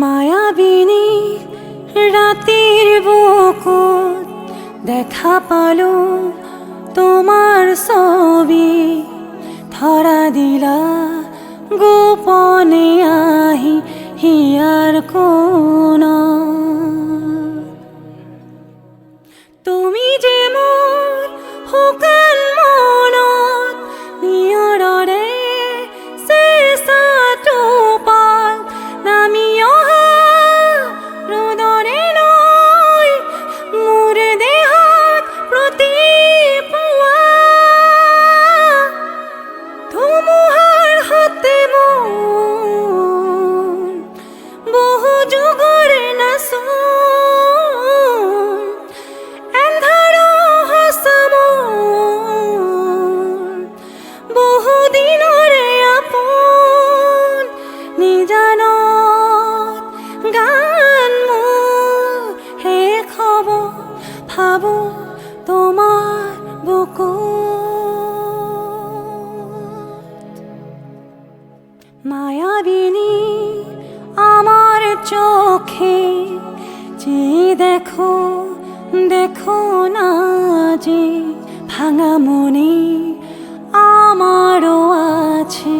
মায়াবিনী রাতের বুকুত দেখা পালো তোমার ছবি। ধরা দিলা গোপনে আহি হিয়ার কোন? তুমি যে মোর শুকান তোমাৰ বুকুত। মায়াবিনী আমার চোখে যে দেখো দেখো না যে ভাঙা মনে আমারও আছে